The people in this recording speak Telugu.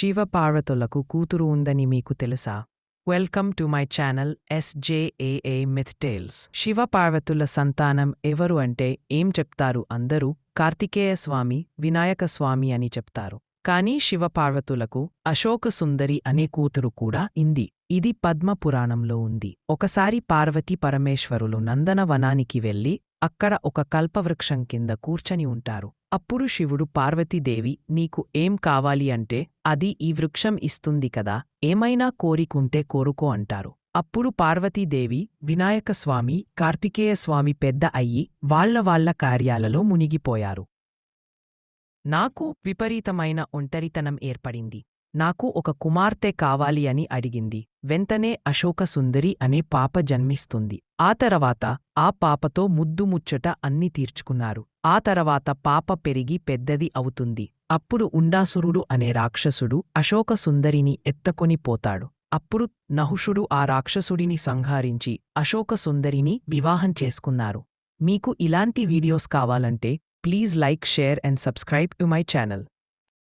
శివ పార్వతులకు కూతురు ఉందని మీకు తెలుసా? Welcome to my channel ఎస్జేఏఏ myth tales Shiva పార్వతుల సంతానం ఎవరు అంటే ఏం చెప్తారు అందరూ? కార్తికేయ స్వామి వినాయక స్వామి అని చెప్తారు. కానీ శివ పార్వతులకు అశోక సుందరి అనే కూతురు కూడా ఇంది ఇది పద్మపురాణంలో ఉంది. ఒకసారి పార్వతీ పరమేశ్వరులు నందనవనానికి వెళ్ళి అక్కడ ఒక కల్పవృక్షం కింద కూర్చని ఉంటారు. అప్పుడు శివుడు పార్వతీదేవి నీకు ఏం కావాలి అంటే అది ఈ వృక్షం ఇస్తుంది కదా ఏమైనా కోరికుంటే కోరుకో అంటారు. అప్పుడు పార్వతీదేవి వినాయకస్వామి కార్తికేయస్వామి పెద్ద అయ్యి వాళ్ళ వాళ్ళ కార్యాలలో మునిగిపోయారు. నాకు విపరీతమైన ఒంటరితనం ఏర్పడింది. నాకు ఒక కుమార్తె కావాలి అని అడిగింది. వెంటనే అశోకసుందరి అనే పాప జన్మిస్తుంది. ఆ తర్వాత ఆ పాపతో ముద్దుముచ్చట అన్ని తీర్చుకున్నారు. ఆ తర్వాత పాప పెరిగి పెద్దది అవుతుంది. అప్పుడు ఉండాసురుడు అనే రాక్షసుడు అశోక సుందరిని ఎత్తకొని పోతాడు. అప్పుడు నహుషుడు ఆ రాక్షసుడిని సంహరించి అశోకసుందరిని వివాహం చేసుకున్నారు. మీకు ఇలాంటి వీడియోస్ కావాలంటే please like share and subscribe to my channel.